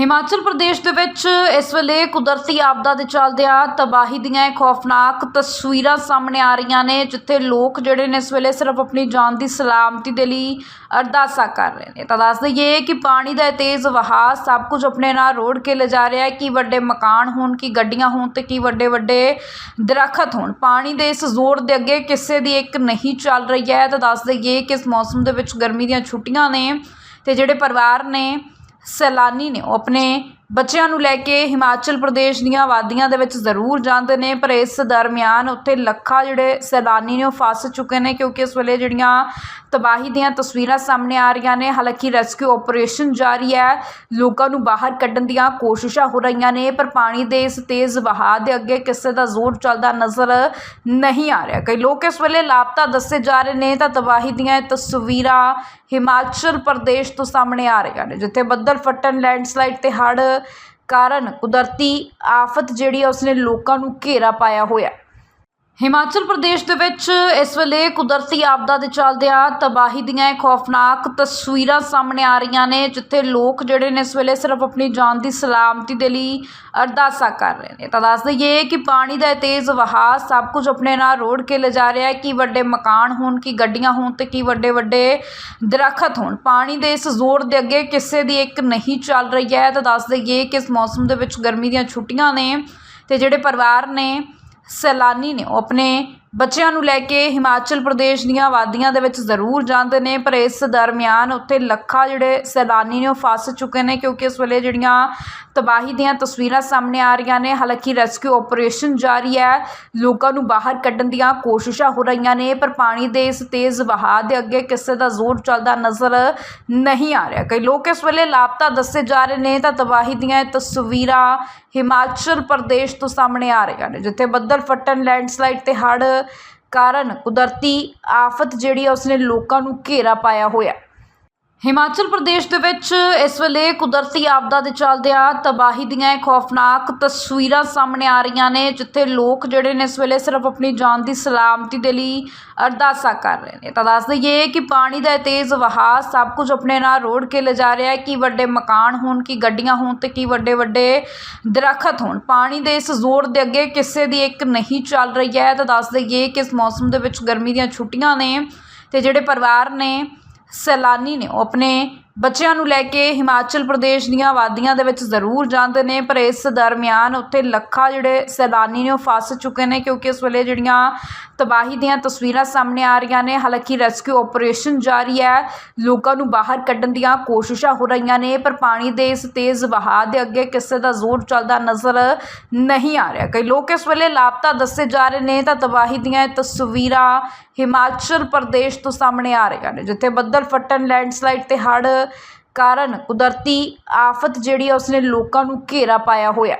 ਹਿਮਾਚਲ ਪ੍ਰਦੇਸ਼ ਦੇ ਵਿੱਚ ਇਸ ਵੇਲੇ ਕੁਦਰਤੀ ਆਪਦਾ ਦੇ ਚੱਲਦਿਆਂ ਤਬਾਹੀ ਦੀਆਂ ਇਹ ਖੌਫਨਾਕ ਤਸਵੀਰਾਂ ਸਾਹਮਣੇ ਆ ਰਹੀਆਂ ਨੇ, ਜਿੱਥੇ ਲੋਕ ਜਿਹੜੇ ਨੇ ਇਸ ਵੇਲੇ ਸਿਰਫ ਆਪਣੀ ਜਾਨ ਦੀ ਸਲਾਮਤੀ ਦੇ ਲਈ ਅਰਦਾਸਾਂ ਕਰ ਰਹੇ ਨੇ। ਤਾਂ ਦੱਸ ਦਈਏ ਕਿ ਪਾਣੀ ਦਾ ਤੇਜ਼ ਵਹਾਅ ਸਭ ਕੁਝ ਆਪਣੇ ਨਾਲ ਰੋੜ ਕੇ ਲਿਜਾ ਰਿਹਾ ਹੈ। ਕਿ ਵੱਡੇ ਮਕਾਨ ਹੋਣ, ਕਿ ਗੱਡੀਆਂ ਹੋਣ ਤੇ ਕੀ ਵੱਡੇ ਵੱਡੇ ਦਰਖਤ ਹੋਣ। ਪਾਣੀ ਦੇ ਇਸ ਜ਼ੋਰ ਦੇ ਅੱਗੇ ਕਿਸੇ ਦੀ ਇੱਕ ਨਹੀਂ ਚੱਲ ਰਹੀ ਹੈ। ਤਾਂ ਦੱਸ ਦਈਏ ਕਿ ਇਸ ਮੌਸਮ ਦੇ ਵਿੱਚ ਗਰਮੀ ਦੀਆਂ ਛੁੱਟੀਆਂ ਨੇ ਤੇ ਜਿਹੜੇ ਪਰਿਵਾਰ ਨੇ ਸੈਲਾਨੀ ਨੇ ਉਹ ਆਪਣੇ ਬੱਚਿਆਂ ਨੂੰ ਲੈ ਕੇ ਹਿਮਾਚਲ ਪ੍ਰਦੇਸ਼ ਦੀਆਂ ਵਾਦੀਆਂ ਦੇ ਵਿੱਚ ਜ਼ਰੂਰ ਜਾਂਦੇ ਨੇ, ਪਰ ਇਸ ਦਰਮਿਆਨ ਉੱਥੇ ਲੱਖਾਂ ਜਿਹੜੇ ਸੈਲਾਨੀ ਨੇ ਉਹ ਫਸ ਚੁੱਕੇ ਨੇ, ਕਿਉਂਕਿ ਇਸ ਵੇਲੇ ਜਿਹੜੀਆਂ ਤਬਾਹੀ ਦੀਆਂ ਤਸਵੀਰਾਂ ਸਾਹਮਣੇ ਆ ਰਹੀਆਂ ਨੇ, ਹਾਲਾਂਕਿ ਰੈਸਕਿਊ ਆਪਰੇਸ਼ਨ ਜਾਰੀ ਹੈ, ਲੋਕਾਂ ਨੂੰ ਬਾਹਰ ਕੱਢਣ ਦੀਆਂ ਕੋਸ਼ਿਸ਼ਾਂ ਹੋ ਰਹੀਆਂ ਨੇ, ਪਰ ਪਾਣੀ ਦੇ ਇਸ ਤੇਜ਼ ਵਹਾਅ ਦੇ ਅੱਗੇ ਕਿਸੇ ਦਾ ਜ਼ੋਰ ਚੱਲਦਾ ਨਜ਼ਰ ਨਹੀਂ ਆ ਰਿਹਾ। ਕਈ ਲੋਕ ਇਸ ਵੇਲੇ ਲਾਪਤਾ ਦੱਸੇ ਜਾ ਰਹੇ ਨੇ, ਤਾਂ ਤਬਾਹੀ ਦੀਆਂ ਤਸਵੀਰਾਂ ਹਿਮਾਚਲ ਪ੍ਰਦੇਸ਼ ਤੋਂ ਸਾਹਮਣੇ ਆ ਰਹੀਆਂ ਨੇ, ਜਿੱਥੇ ਬੱਦਲ ਫਟਣ, ਲੈਂਡਸਲਾਈਡ ਤੇ ਹੜ੍ਹ ਕਾਰਨ ਕੁਦਰਤੀ ਆਫਤ ਜਿਹੜੀ ਆ ਉਸਨੇ ਲੋਕਾਂ ਨੂੰ ਘੇਰਾ ਪਾਇਆ ਹੋਇਆ। ਹਿਮਾਚਲ ਪ੍ਰਦੇਸ਼ ਦੇ ਵਿੱਚ ਇਸ ਵੇਲੇ ਕੁਦਰਤੀ ਆਪਦਾ ਦੇ ਚੱਲਦਿਆਂ ਤਬਾਹੀ ਦੀਆਂ ਇਹ ਖੌਫਨਾਕ ਤਸਵੀਰਾਂ ਸਾਹਮਣੇ ਆ ਰਹੀਆਂ ਨੇ, ਜਿੱਥੇ ਲੋਕ ਜਿਹੜੇ ਨੇ ਇਸ ਵੇਲੇ ਸਿਰਫ ਆਪਣੀ ਜਾਨ ਦੀ ਸਲਾਮਤੀ ਦੇ ਲਈ ਅਰਦਾਸਾਂ ਕਰ ਰਹੇ ਨੇ। ਤਾਂ ਦੱਸ ਦਈਏ ਕਿ ਪਾਣੀ ਦਾ ਇਹ ਤੇਜ਼ ਵਹਾਅ ਸਭ ਕੁਝ ਆਪਣੇ ਨਾਲ ਰੋੜ ਕੇ ਲਿਜਾ ਰਿਹਾ ਹੈ। ਕਿ ਵੱਡੇ ਮਕਾਨ ਹੋਣ, ਕਿ ਗੱਡੀਆਂ ਹੋਣ ਤੇ ਕੀ ਵੱਡੇ ਵੱਡੇ ਦਰਖਤ ਹੋਣ। ਪਾਣੀ ਦੇ ਇਸ ਜ਼ੋਰ ਦੇ ਅੱਗੇ ਕਿਸੇ ਦੀ ਇੱਕ ਨਹੀਂ ਚੱਲ ਰਹੀ ਹੈ। ਤਾਂ ਦੱਸ ਦਈਏ ਕਿ ਇਸ ਮੌਸਮ ਦੇ ਵਿੱਚ ਗਰਮੀ ਦੀਆਂ ਛੁੱਟੀਆਂ ਨੇ ਤੇ ਜਿਹੜੇ ਪਰਿਵਾਰ ਨੇ ਸੈਲਾਨੀ ਨੇ ਉਹ ਆਪਣੇ ਬੱਚਿਆਂ ਨੂੰ ਲੈ ਕੇ ਹਿਮਾਚਲ ਪ੍ਰਦੇਸ਼ ਦੀਆਂ ਵਾਦੀਆਂ ਦੇ ਵਿੱਚ ਜ਼ਰੂਰ ਜਾਂਦੇ ਨੇ, ਪਰ ਇਸ ਦਰਮਿਆਨ ਉੱਥੇ ਲੱਖਾਂ ਜਿਹੜੇ ਸੈਲਾਨੀ ਨੇ ਉਹ ਫਸ ਚੁੱਕੇ ਨੇ, ਕਿਉਂਕਿ ਇਸ ਵੇਲੇ ਜਿਹੜੀਆਂ ਤਬਾਹੀ ਦੀਆਂ ਤਸਵੀਰਾਂ ਸਾਹਮਣੇ ਆ ਰਹੀਆਂ ਨੇ, ਹਾਲਾਂਕਿ ਰੈਸਕਿਊ ਆਪਰੇਸ਼ਨ ਜਾਰੀ ਹੈ, ਲੋਕਾਂ ਨੂੰ ਬਾਹਰ ਕੱਢਣ ਦੀਆਂ ਕੋਸ਼ਿਸ਼ਾਂ ਹੋ ਰਹੀਆਂ ਨੇ, ਪਰ ਪਾਣੀ ਦੇ ਇਸ ਤੇਜ਼ ਵਹਾਅ ਦੇ ਅੱਗੇ ਕਿਸੇ ਦਾ ਜ਼ੋਰ ਚੱਲਦਾ ਨਜ਼ਰ ਨਹੀਂ ਆ ਰਿਹਾ। ਕਈ ਲੋਕ ਇਸ ਵੇਲੇ ਲਾਪਤਾ ਦੱਸੇ ਜਾ ਰਹੇ ਨੇ, ਤਾਂ ਤਬਾਹੀ ਦੀਆਂ ਤਸਵੀਰਾਂ ਹਿਮਾਚਲ ਪ੍ਰਦੇਸ਼ ਤੋਂ ਸਾਹਮਣੇ ਆ ਰਹੀਆਂ ਨੇ, ਜਿੱਥੇ ਬੱਦਲ ਫਟਣ ਲੈਂਡਸਲਾਈਡ ਤੇ ਹੜ੍ਹ ਕਾਰਨ ਕੁਦਰਤੀ ਆਫਤ ਜਿਹੜੀ ਆ ਉਸਨੇ ਲੋਕਾਂ ਨੂੰ ਘੇਰਾ ਪਾਇਆ ਹੋਇਆ। ਹਿਮਾਚਲ ਪ੍ਰਦੇਸ਼ ਦੇ ਵਿੱਚ ਇਸ ਵੇਲੇ ਕੁਦਰਤੀ ਆਪਦਾ ਦੇ ਚੱਲਦਿਆਂ ਤਬਾਹੀ ਦੀਆਂ ਇਹ ਖੌਫਨਾਕ ਤਸਵੀਰਾਂ ਸਾਹਮਣੇ ਆ ਰਹੀਆਂ ਨੇ, ਜਿੱਥੇ ਲੋਕ ਜਿਹੜੇ ਨੇ ਇਸ ਵੇਲੇ ਸਿਰਫ ਆਪਣੀ ਜਾਨ ਦੀ ਸਲਾਮਤੀ ਦੇ ਲਈ ਅਰਦਾਸਾਂ ਕਰ ਰਹੇ ਨੇ। ਤਾਂ ਦੱਸ ਦਈਏ ਕਿ ਪਾਣੀ ਦਾ ਇਹ ਤੇਜ਼ ਵਹਾਅ ਸਭ ਕੁਝ ਆਪਣੇ ਨਾਲ ਰੋੜ ਕੇ ਲਿਜਾ ਰਿਹਾ ਹੈ। ਕਿ ਵੱਡੇ ਮਕਾਨ ਹੋਣ, ਕਿ ਗੱਡੀਆਂ ਹੋਣ ਤੇ ਕੀ ਵੱਡੇ ਵੱਡੇ ਦਰਖਤ ਹੋਣ। ਪਾਣੀ ਦੇ ਇਸ ਜ਼ੋਰ ਦੇ ਅੱਗੇ ਕਿਸੇ ਦੀ ਇੱਕ ਨਹੀਂ ਚੱਲ ਰਹੀ ਹੈ। ਤਾਂ ਦੱਸ ਦਈਏ ਕਿ ਇਸ ਮੌਸਮ ਦੇ ਵਿੱਚ ਗਰਮੀ ਦੀਆਂ ਛੁੱਟੀਆਂ ਨੇ ਤੇ ਜਿਹੜੇ ਪਰਿਵਾਰ ਨੇ ਸੈਲਾਨੀ ਨੇ ਉਹ ਆਪਣੇ ਬੱਚਿਆਂ ਨੂੰ ਲੈ ਕੇ ਹਿਮਾਚਲ ਪ੍ਰਦੇਸ਼ ਦੀਆਂ ਵਾਦੀਆਂ ਦੇ ਵਿੱਚ ਜ਼ਰੂਰ ਜਾਂਦੇ ਨੇ, ਪਰ ਇਸ ਦਰਮਿਆਨ ਉੱਥੇ ਲੱਖਾਂ ਜਿਹੜੇ ਸੈਲਾਨੀ ਨੇ ਉਹ ਫਸ ਚੁੱਕੇ ਨੇ ਕਿਉਂਕਿ ਇਸ ਵੇਲੇ ਜਿਹੜੀਆਂ ਤਬਾਹੀ ਦੀਆਂ ਤਸਵੀਰਾਂ ਸਾਹਮਣੇ ਆ ਰਹੀਆਂ ਨੇ, ਹਾਲਾਂਕਿ ਰੈਸਕਿਊ ਆਪਰੇਸ਼ਨ ਜਾਰੀ ਹੈ, ਲੋਕਾਂ ਨੂੰ ਬਾਹਰ ਕੱਢਣ ਦੀਆਂ ਕੋਸ਼ਿਸ਼ਾਂ ਹੋ ਰਹੀਆਂ ਨੇ, ਪਰ ਪਾਣੀ ਦੇ ਇਸ ਤੇਜ਼ ਵਹਾਅ ਦੇ ਅੱਗੇ ਕਿਸੇ ਦਾ ਜ਼ੋਰ ਚੱਲਦਾ ਨਜ਼ਰ ਨਹੀਂ ਆ ਰਿਹਾ। ਕਈ ਲੋਕ ਇਸ ਵੇਲੇ ਲਾਪਤਾ ਦੱਸੇ ਜਾ ਰਹੇ ਨੇ, ਤਾਂ ਤਬਾਹੀ ਦੀਆਂ ਤਸਵੀਰਾਂ ਹਿਮਾਚਲ ਪ੍ਰਦੇਸ਼ ਤੋਂ ਸਾਹਮਣੇ ਆ ਰਹੀਆਂ ਨੇ, ਜਿੱਥੇ ਬੱਦਲ ਫਟਣ ਲੈਂਡਸਲਾਈਡ ਤੇ ਹੜ੍ਹ ਕਾਰਨ ਕੁਦਰਤੀ ਆਫਤ ਜਿਹੜੀ ਆ ਉਸਨੇ ਲੋਕਾਂ ਨੂੰ ਘੇਰਾ ਪਾਇਆ ਹੋਇਆ।